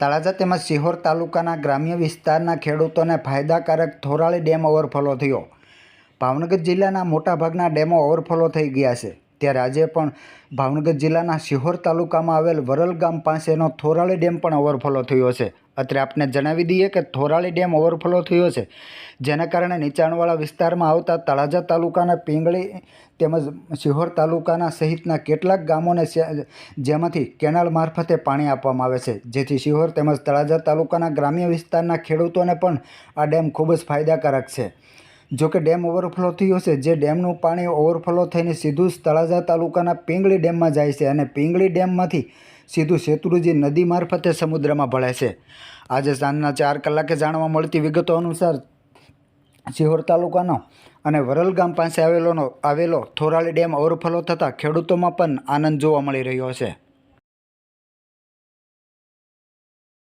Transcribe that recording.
તળાજા તેમજ સિહોર તાલુકાના ગ્રામ્ય વિસ્તારના ખેડૂતોને ફાયદાકારક થોરાળી ડેમ ઓવરફ્લો થયો. ભાવનગર જિલ્લાના મોટાભાગના ડેમો ઓવરફ્લો થઈ ગયા છે. ત્યારે આજે પણ ભાવનગર જિલ્લાના સિહોર તાલુકામાં આવેલ વરલ ગામ પાસેનો થોરાળી ડેમ પણ ઓવરફ્લો થયો છે. અત્રે આપને જણાવી દઈએ કે થોરાળી ડેમ ઓવરફ્લો થયો છે. જેના કારણે નીચાણવાળા વિસ્તારમાં આવતા તળાજા તાલુકાના પિંગળી તેમજ સિહોર તાલુકાના સહિતના કેટલાક ગામોને જેમાંથી કેનાલ મારફતે પાણી આપવામાં આવે છે. જેથી સિહોર તેમજ તળાજા તાલુકાના ગ્રામ્ય વિસ્તારના ખેડૂતોને પણ આ ડેમ ખૂબ જ ફાયદાકારક છે. જો કે ડેમ ઓવરફ્લો થયો છે, જે ડેમનું પાણી ઓવરફ્લો થઈને સીધું જ તળાજા તાલુકાના પિંગળી ડેમમાં જાય છે અને પિંગળી ડેમમાંથી સીધું શેત્રુજી નદી મારફતે સમુદ્રમાં ભળે છે. આજે સાંજના ચાર કલાકે જાણવા મળતી વિગતો અનુસાર સિહોર તાલુકાનો અને વરલ ગામ પાસે આવેલોનો આવેલો થોરાળી ડેમ ઓવરફ્લો થતાં ખેડૂતોમાં પણ આનંદ જોવા મળી રહ્યો છે.